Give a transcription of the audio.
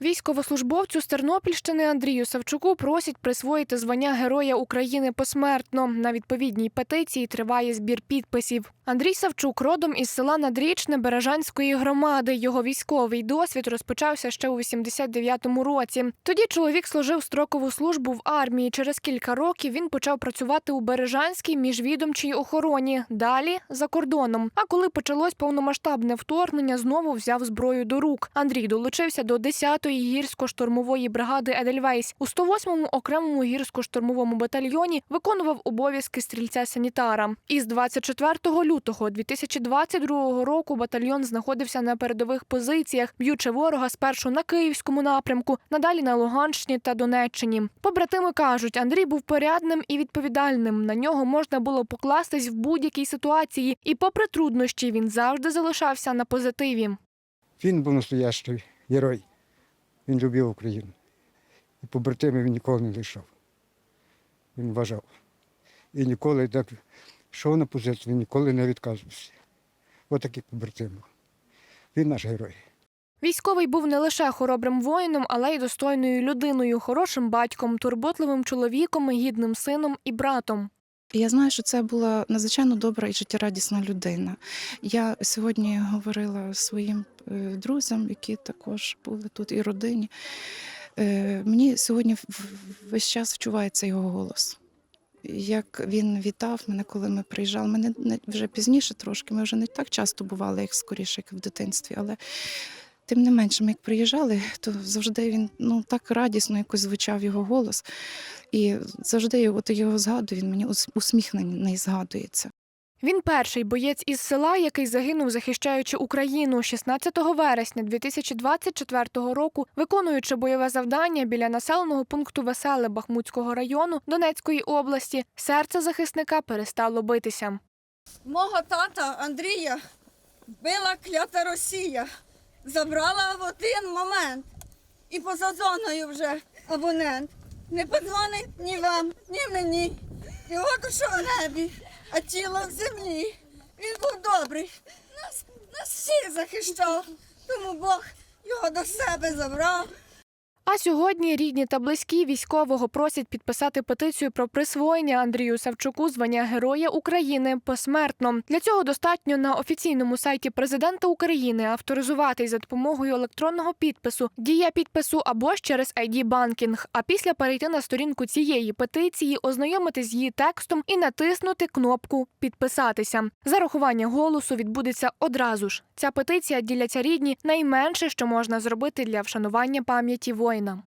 Військовослужбовцю з Тернопільщини Андрію Савчуку просять присвоїти звання Героя України посмертно. На відповідній петиції триває збір підписів. Андрій Савчук родом із села Надрічне Бережанської громади. Його військовий досвід розпочався ще у 89-му році. Тоді чоловік служив строкову службу в армії. Через кілька років він почав працювати у Бережанській міжвідомчій охороні. Далі за кордоном. А коли почалось повномасштабне вторгнення, знову взяв зброю до рук. Андрій долучився до 10-ї гірсько-штурмової бригади Едельвейс. У 108-му окремому гірсько-штурмовому батальйоні виконував обов'язки стрільця-санітара. Із 24 лютого 2022 року батальйон знаходився на передових позиціях, б'ючи ворога спершу на київському напрямку, надалі на Луганщині та Донеччині. Побратими кажуть, Андрій був порядним і відповідальним. На нього можна було покластись в будь-якій ситуації, і, попри труднощі, він завжди залишався на позитиві. Він був настоящий герой. Він любив Україну. І побратими він ніколи не лишав. Він вважав. І ніколи так йшов на позицію, він ніколи не відказувався. Ось такий побратим. був. Він наш герой. Військовий був не лише хоробрим воїном, але й достойною людиною, хорошим батьком, турботливим чоловіком, гідним сином і братом. Я знаю, що це була надзвичайно добра і життєрадісна людина. Я сьогодні говорила своїм друзям, які також були тут, і родині. Е, Мені сьогодні весь час вчувається його голос. Як він вітав мене, коли ми приїжджали. Ми не, не- вже пізніше трошки, ми вже не так часто бували, як скоріше, як в дитинстві, але тим не менше, ми як приїжджали, то завжди він ну, так радісно якось звучав його голос. І завжди от його згадую, він мені ус- усміхнений згадується. Він перший боєць із села, який загинув, захищаючи Україну 16 вересня 2024 року, виконуючи бойове завдання біля населеного пункту Веселе Бахмутського району Донецької області. Серце захисника перестало битися. Мого тата Андрія била клята Росія. Забрала в один момент. І поза зоною вже абонент. Не подзвонить ні вам, ні мені. Його душа в небі, а тіло в землі. Він був добрий. Нас, нас всіх захищав. Тому Бог його до себе забрав. А сьогодні рідні та близькі військового просять підписати петицію про присвоєння Андрію Савчуку звання Героя України посмертно. Для цього достатньо на офіційному сайті президента України авторизуватись за допомогою електронного підпису, дія підпису або ж через ID банкінг. А після перейти на сторінку цієї петиції, ознайомитись з її текстом і натиснути кнопку Підписатися. Зарахування голосу відбудеться одразу ж. Ця петиція діляться рідні найменше, що можна зробити для вшанування пам'яті воїна.